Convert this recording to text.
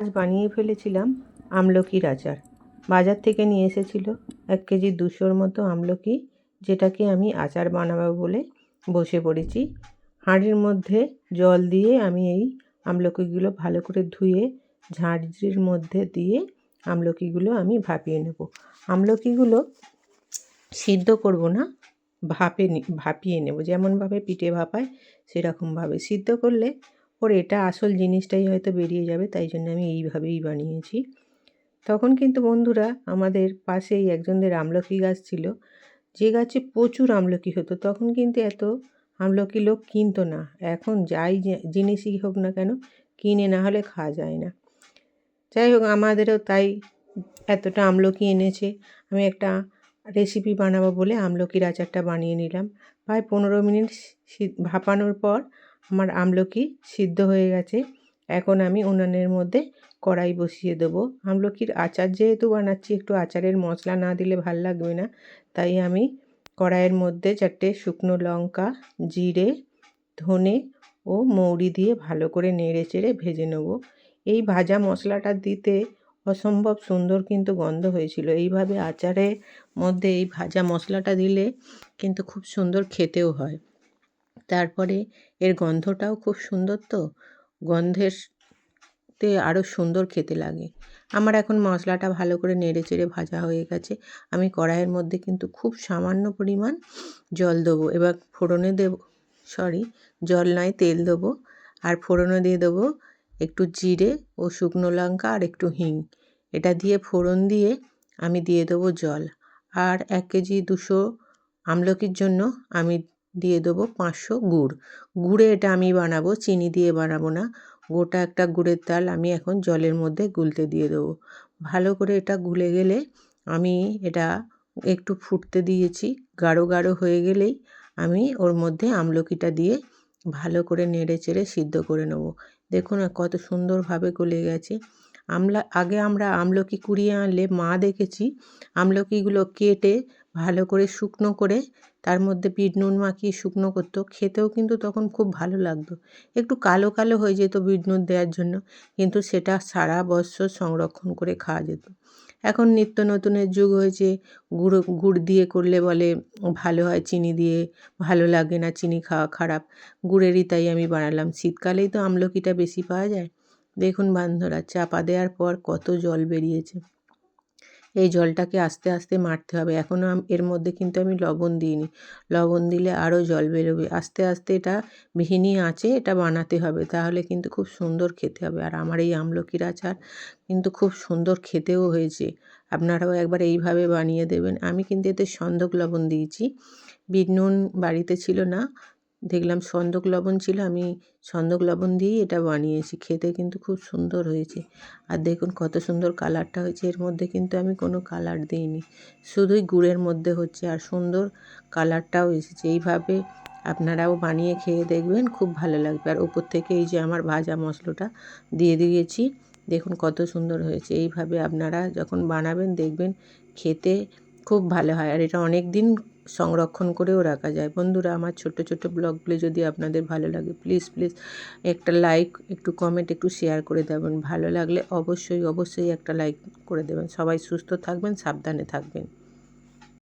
আজ বানিয়ে ফেলেছিলাম আমলকির আচার বাজার থেকে নিয়ে এসেছিল এক কেজি দুশোর মতো আমলকি, যেটাকে আমি আচার বানাবো বলে বসে পড়েছি। হাঁড়ির মধ্যে জল দিয়ে আমি এই আমলকিগুলো ভালো করে ধুয়ে, ঝাঁঝরির মধ্যে দিয়ে আমলকিগুলো আমি ভাপিয়ে নেব। আমলকিগুলো সিদ্ধ করব না, ভাপে ভাপিয়ে নেব। যেমনভাবে পিঠে ভাপায়, সেরকমভাবে। সিদ্ধ করলে ওর এটা আসল জিনিসটাই হয়তো বেরিয়ে যাবে, তাই জন্য আমি এইভাবেই বানিয়েছি। তখন কিন্তু বন্ধুরা আমাদের পাশেই একজনদের আমলকি গাছ ছিল, যে গাছে প্রচুর আমলকি হতো। তখন কিন্তু এত আমলকি লোক কিনতো না। এখন যাই জিনিসই হোক না কেন, কিনে না হলে খাওয়া যায় না। যাই হোক, আমাদেরও তাই এতটা আমলকি এনেছে। আমি একটা রেসিপি বানাবো বলে আমলকির আচারটা বানিয়ে নিলাম। প্রায় পনেরো মিনিট ভাপানোর পর আমার আমলকি সিদ্ধ হয়ে গেছে। এখন আমি উনানের মধ্যে কড়াই বসিয়ে দেবো। আমলকির আচার যেহেতু বানাচ্ছি, একটু আচারের মশলা না দিলে ভালো লাগবে না। তাই আমি কড়াইয়ের মধ্যে চারটে শুকনো লঙ্কা, জিরে, ধনে ও মৌরি দিয়ে ভালো করে নেড়ে চেড়ে ভেজে নেব। এই ভাজা মশলাটা দিতে অসম্ভব সুন্দর কিন্তু গন্ধ হয়েছিল। এইভাবে আচারের মধ্যে এই ভাজা মশলাটা দিলে কিন্তু খুব সুন্দর খেতেও হয়। তারপরে এর গন্ধটাও খুব সুন্দর তো। গন্ধের তে আরও সুন্দর খেতে লাগে। আমার এখন মশলাটা ভালো করে নেড়ে চেড়ে ভাজা হয়ে গেছে। আমি কড়াইয়ের মধ্যে কিন্তু খুব সামান্য পরিমাণ জল দেবো। এবার ফোড়নে দেব সরি জল নয়, তেল দেবো। আর ফোড়নে দিয়ে দেবো একটু জিরে ও শুকনো লঙ্কা আর একটু হিং। এটা দিয়ে ফোড়ন দিয়ে আমি দিয়ে দেবো জল। আর এক কেজি দুশো আমলকির জন্য আমি দিয়ে দেবো পাঁচশো গুড়। গুড়ে এটা আমি বানাবো, চিনি দিয়ে বানাবো না। গোটা একটা গুড়ের তাল আমি এখন জলের মধ্যে গুলতে দিয়ে দেবো। ভালো করে এটা গুলে গেলে আমি এটা একটু ফুটতে দিয়েছি। গাঢ় গাঢ় হয়ে গেলেই আমি ওর মধ্যে আমলকিটা দিয়ে ভালো করে নেড়ে চেড়ে সিদ্ধ করে নেব। দেখুন কত সুন্দরভাবে গলে গেছে। আমলা, আগে আমরা আমলকি কুড়িয়ে আনলে মা দেখেছি, আমলকিগুলো কেটে ভালো করে শুকনো করে তার মধ্যে বিট নুন মাখিয়ে শুকনো করতো। খেতেও কিন্তু তখন খুব ভালো লাগতো। একটু কালো কালো হয়ে যেত বিট নুন দেওয়ার জন্য, কিন্তু সেটা সারা বছর সংরক্ষণ করে খাওয়া যেত। এখন নিত্য নতুনের যুগ হয়েছে, গুঁড়ো, গুড় দিয়ে করলে বলে ভালো হয় চিনি দিয়ে, ভালো লাগে না চিনি খাওয়া খারাপ। গুড়েরই তাই আমি বানালাম। শীতকালেই তো আমলকিটা বেশি পাওয়া যায়। দেখুন বান্ধরা, চাপা দেওয়ার পর কত জল বেরিয়েছে। এই জলটাকে আস্তে আস্তে মারতে হবে। এখনও এর মধ্যে কিন্তু আমি লবণ দিইনি। লবণ দিলে আরও জল বেরোবে। আস্তে আস্তে এটা মিহিনি আছে এটা বানাতে হবে। তাহলে কিন্তু খুব সুন্দর খেতে হবে। আর আমার এই আমলকির আচার কিন্তু খুব সুন্দর খেতেও হয়েছে। আপনারাও একবার এইভাবে বানিয়ে দেবেন। আমি কিন্তু এতে সন্দক লবণ দিয়েছি। বিট নুন বাড়িতে ছিল না। দেখলাম সন্দক লবণ ছিল, আমি সন্দক লবণ দিয়েই এটা বানিয়েছি। খেতে কিন্তু খুব সুন্দর হয়েছে। আর দেখুন কত সুন্দর কালারটা হয়েছে। এর মধ্যে কিন্তু আমি কোনো কালার দিইনি। শুধুই গুড়ের মধ্যে হচ্ছে আর সুন্দর কালারটাও এসেছে। এইভাবে আপনারাও বানিয়ে খেয়ে দেখবেন, খুব ভালো লাগবে। আর উপর থেকে এই যে আমার ভাজা মশলাটা দিয়ে দিয়েছি, দেখুন কত সুন্দর হয়েছে। এইভাবে আপনারা যখন বানাবেন, দেখবেন খেতে খুব ভালো হয়। আর এটা অনেক দিন সংরক্ষণ করেও রাখা যায়। বন্ধুরা, আমার ছোট ছোট ব্লগগুলি যদি আপনাদের ভালো লাগে প্লিজ প্লিজ একটা লাইক একটু কমেন্ট একটু শেয়ার করে দেবেন। ভালো লাগলে অবশ্যই অবশ্যই একটা লাইক করে দেবেন। সবাই সুস্থ থাকবেন, সাবধানে থাকবেন।